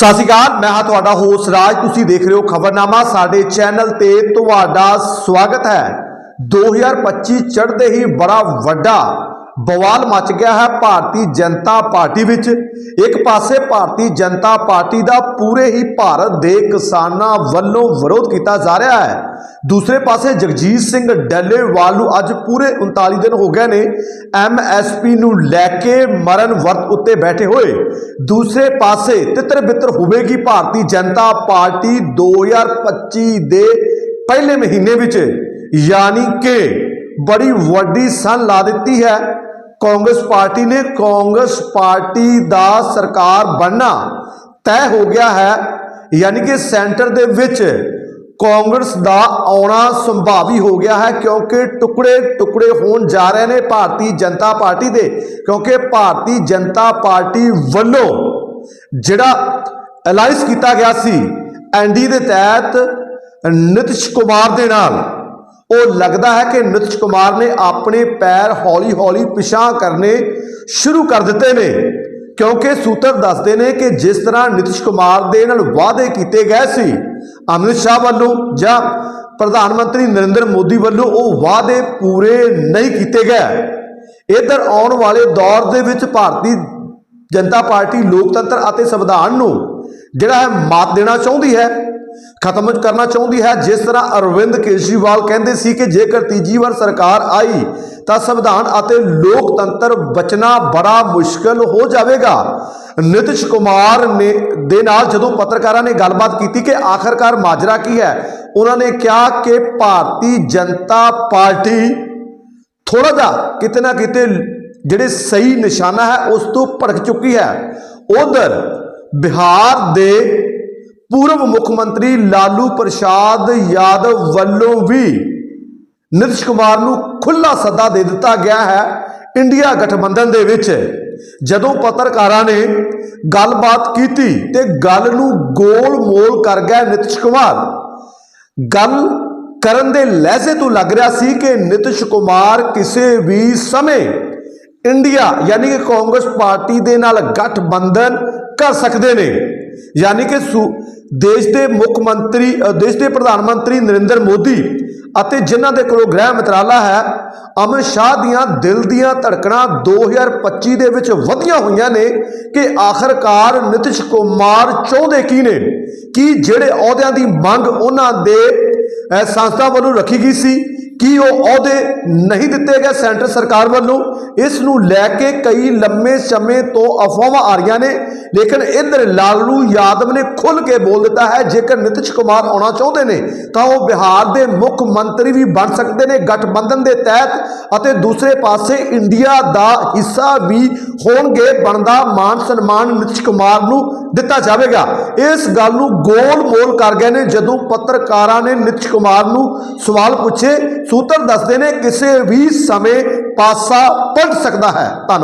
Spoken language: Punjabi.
ਸਤਿ ਸ਼੍ਰੀ ਅਕਾਲ, ਮੈਂ ਹਾਂ ਤੁਹਾਡਾ ਹੋਸਟ ਰਾਜ। ਤੁਸੀਂ ਦੇਖ ਰਹੇ ਹੋ ਖਬਰਨਾਮਾ। ਸਾਡੇ ਚੈਨਲ ਤੇ ਤੁਹਾਡਾ ਸਵਾਗਤ ਹੈ। 2025 ਚੜ੍ਹਦੇ ਹੀ ਬੜਾ ਵੱਡਾ ਬਵਾਲ ਮਚ ਗਿਆ ਹੈ ਭਾਰਤੀ ਜਨਤਾ ਪਾਰਟੀ ਵਿੱਚ। ਇੱਕ ਪਾਸੇ ਭਾਰਤੀ ਜਨਤਾ ਪਾਰਟੀ ਦਾ ਪੂਰੇ ਹੀ ਭਾਰਤ ਦੇ ਕਿਸਾਨਾਂ ਵੱਲੋਂ ਵਿਰੋਧ ਕੀਤਾ ਜਾ ਰਿਹਾ ਹੈ। ਦੂਸਰੇ ਪਾਸੇ ਜਗਜੀਤ ਸਿੰਘ ਡੱਲੇਵਾਲ ਨੂੰ ਅੱਜ ਪੂਰੇ 39 ਦਿਨ ਹੋ ਗਏ ਨੇ ਐਮਐਸਪੀ ਨੂੰ ਲੈ ਕੇ ਮਰਨ ਵਰਤ ਉੱਤੇ ਬੈਠੇ ਹੋਏ। ਦੂਸਰੇ ਪਾਸੇ ਤਿੱਤਰ ਬਿੱਤਰ ਹੋਵੇਗੀ ਭਾਰਤੀ ਜਨਤਾ ਪਾਰਟੀ 2025 ਦੇ ਪਹਿਲੇ ਮਹੀਨੇ ਵਿੱਚ। ਯਾਨੀ ਕਿ ਬੜੀ ਵੱਡੀ ਸਨ ਲਾ ਦਿੱਤੀ ਹੈ। ਕਾਂਗਰਸ ਪਾਰਟੀ ਨੇ ਕਾਂਗਰਸ ਪਾਰਟੀ ਦਾ ਸਰਕਾਰ ਬਣਨਾ ਤੈਅ ਹੋ ਗਿਆ ਹੈ। ਯਾਨੀ ਕਿ ਸੈਂਟਰ ਦੇ ਵਿੱਚ ਕਾਂਗਰਸ ਦਾ ਆਉਣਾ ਸੰਭਾਵੀ ਹੋ ਗਿਆ ਹੈ ਕਿਉਂਕਿ ਟੁਕੜੇ ਟੁਕੜੇ ਹੋਣ ਜਾ ਰਹੇ ਨੇ ਭਾਰਤੀ ਜਨਤਾ ਪਾਰਟੀ ਦੇ। ਕਿਉਂਕਿ ਭਾਰਤੀ ਜਨਤਾ ਪਾਰਟੀ ਵੱਲੋਂ ਜਿਹੜਾ ਅਲਾਈਸ ਕੀਤਾ ਗਿਆ ਸੀ ਐਨਡੀ ਦੇ ਤਹਿਤ ਨਿਤਿਸ਼ ਕੁਮਾਰ ਦੇ ਨਾਲ ਉਹ ਲੱਗਦਾ ਹੈ ਕਿ ਨਿਤਿਸ਼ ਕੁਮਾਰ ਨੇ ਆਪਣੇ ਪੈਰ ਹੌਲੀ-ਹੌਲੀ ਪਿਛਾਂ ਕਰਨੇ ਸ਼ੁਰੂ ਕਰ ਦਿੱਤੇ ਨੇ, ਕਿਉਂਕਿ ਸੂਤਰ ਦੱਸਦੇ ਨੇ ਕਿ ਜਿਸ ਤਰ੍ਹਾਂ ਨਿਤਿਸ਼ ਕੁਮਾਰ ਦੇ ਨਾਲ ਵਾਅਦੇ ਕੀਤੇ ਗਏ ਸੀ, ਅਮਿਤ ਸ਼ਾਹ ਵੱਲੋਂ ਜਾਂ ਪ੍ਰਧਾਨ ਮੰਤਰੀ ਨਰਿੰਦਰ ਮੋਦੀ ਵੱਲੋਂ ਉਹ ਵਾਅਦੇ ਪੂਰੇ ਨਹੀਂ ਕੀਤੇ ਗਏ। ਇਧਰ ਆਉਣ ਵਾਲੇ ਦੌਰ ਦੇ ਵਿੱਚ ਭਾਰਤੀ ਜਨਤਾ ਪਾਰਟੀ ਲੋਕਤੰਤਰ ਅਤੇ ਸੰਵਿਧਾਨ ਨੂੰ ਜਿਹੜਾ ਹੈ ਮਾਤ ਦੇਣਾ ਚਾਹੁੰਦੀ ਹੈ। ਖਤਮ ਕਰਨਾ ਚਾਹੁੰਦੀ ਹੈ। ਜਿਸ ਤਰ੍ਹਾਂ ਅਰਵਿੰਦ ਕੇਜਰੀਵਾਲ ਕਹਿੰਦੇ ਸੀ ਕਿ ਜੇਕਰ ਤੀਜੀ ਵਾਰ ਸਰਕਾਰ ਆਈ, ਤਾਂ ਸੰਵਿਧਾਨ ਅਤੇ ਲੋਕਤੰਤਰ ਬਚਣਾ ਬੜਾ ਮੁਸ਼ਕਲ ਹੋ ਜਾਵੇਗਾ। ਨਿਤਿਸ਼ ਕੁਮਾਰ ਨੇ, ਦੇ ਨਾਲ ਜਦੋਂ ਪੱਤਰਕਾਰਾਂ ਨੇ ਗੱਲਬਾਤ ਕੀਤੀ ਕਿ ਆਖਰਕਾਰ ਮਾਜਰਾ ਕੀ ਹੈ, ਉਹਨਾਂ ਨੇ ਕਿਹਾ ਕਿ ਭਾਰਤੀ ਜਨਤਾ ਪਾਰਟੀ ਥੋੜਾ ਜਿਹਾ ਕਿਤੇ ਨਾ ਕਿਤੇ ਜਿਹੜੇ ਸਹੀ ਨਿਸ਼ਾਨਾ ਹੈ, ਉਸ ਤੋਂ ਭੜਕ ਚੁੱਕੀ ਹੈ। ਉਧਰ ਬਿਹਾਰ ਦੇ ਪੂਰਵ ਮੁੱਖ ਮੰਤਰੀ ਲਾਲੂ ਪ੍ਰਸ਼ਾਦ ਯਾਦਵ ਵੱਲੋਂ ਵੀ ਨਿਤਿਸ਼ ਕੁਮਾਰ ਨੂੰ ਖੁੱਲਾ ਸੱਦਾ ਦੇ ਦਿੱਤਾ ਗਿਆ ਹੈ ਇੰਡੀਆ ਗਠਬੰਧਨ ਦੇ ਵਿੱਚ। ਜਦੋਂ ਪੱਤਰਕਾਰਾਂ ਨੇ ਗੱਲਬਾਤ ਕੀਤੀ ਤੇ ਗੱਲ ਨੂੰ ਗੋਲ ਮੋਲ ਕਰ ਗਿਆ ਨਿਤਿਸ਼ ਕੁਮਾਰ। ਗੱਲ ਕਰਨ ਦੇ ਲਹਿਜ਼ੇ ਤੋਂ ਲੱਗ ਰਿਹਾ ਸੀ ਕਿ ਨਿਤਿਸ਼ ਕੁਮਾਰ ਕਿਸੇ ਵੀ ਸਮੇਂ ਇੰਡੀਆ ਯਾਨੀ ਕਿ ਕਾਂਗਰਸ ਪਾਰਟੀ ਦੇ ਨਾਲ ਗਠਬੰਧਨ ਕਰ ਸਕਦੇ ਨੇ। ਯਾਨੀ ਕਿ ਦੇਸ਼ ਦੇ ਮੁੱਖ ਮੰਤਰੀ ਦੇਸ਼ ਦੇ ਪ੍ਰਧਾਨ ਮੰਤਰੀ ਨਰਿੰਦਰ ਮੋਦੀ ਅਤੇ ਜਿਨ੍ਹਾਂ ਦੇ ਕੋਲੋਂ ਗ੍ਰਹਿ ਮੰਤਰਾਲਾ ਹੈ, ਅਮਿਤ ਸ਼ਾਹ ਦੀਆਂ ਦਿਲ ਦੀਆਂ ਧੜਕਣਾਂ 2025 ਦੇ ਵਿੱਚ ਵਧੀਆਂ ਹੋਈਆਂ ਨੇ ਕਿ ਆਖਰਕਾਰ ਨਿਤਿਸ਼ ਕੁਮਾਰ ਚਾਹੁੰਦੇ ਕੀ ਨੇ? ਕਿ ਜਿਹੜੇ ਅਹੁਦਿਆਂ ਦੀ ਮੰਗ ਉਹਨਾਂ ਦੇ ਸੰਸਥਾ ਵੱਲੋਂ ਰੱਖੀ ਗਈ ਸੀ? ਕੀ ਉਹ ਅਹੁਦੇ ਨਹੀਂ ਦਿੱਤੇ ਗਏ ਸੈਂਟਰ ਸਰਕਾਰ ਵੱਲੋਂ? ਇਸ ਨੂੰ ਲੈ ਕੇ ਕਈ ਲੰਮੇ ਸਮੇਂ ਤੋਂ ਅਫਵਾਹਾਂ ਆ ਰਹੀਆਂ ਨੇ, ਲੇਕਿਨ ਇੰਦਰ ਲਾਲੂ ਯਾਦਵ ਨੇ ਖੁੱਲ ਕੇ ਬੋਲ ਦਿੱਤਾ ਹੈ, ਜੇਕਰ ਨਿਤਿਸ਼ ਕੁਮਾਰ ਆਉਣਾ ਚਾਹੁੰਦੇ ਨੇ, ਤਾਂ ਉਹ ਬਿਹਾਰ ਦੇ ਮੁੱਖ ਮੰਤਰੀ ਵੀ ਬਣ ਸਕਦੇ ਨੇ ਗਠਬੰਧਨ ਦੇ ਤਹਿਤ ਅਤੇ ਦੂਸਰੇ ਪਾਸੇ ਇੰਡੀਆ ਦਾ ਹਿੱਸਾ ਵੀ ਹੋਣਗੇ ਬਣਦਾ ਮਾਨ ਸਨਮਾਨ ਨਿਤਿਸ਼ ਕੁਮਾਰ ਨੂੰ ਦਿੱਤਾ ਜਾਵੇਗਾ। ਇਸ ਗੱਲ ਨੂੰ ਗੋਲ ਮੋਲ ਕਰ ਗਏ ਨੇ, ਜਦੋਂ ਪੱਤਰਕਾਰਾਂ ਨੇ ਨਿਤਿਸ਼ ਕੁਮਾਰ ਨੂੰ ਸਵਾਲ ਪੁੱਛੇ ਸੂਤਰ ਦੱਸਦੇ ਨੇ ਕਿਸੇ ਵੀ ਸਮੇਂ ਪਾਸਾ ਪਲਟ ਸਕਦਾ ਹੈ। ਧੰਨਵਾਦ।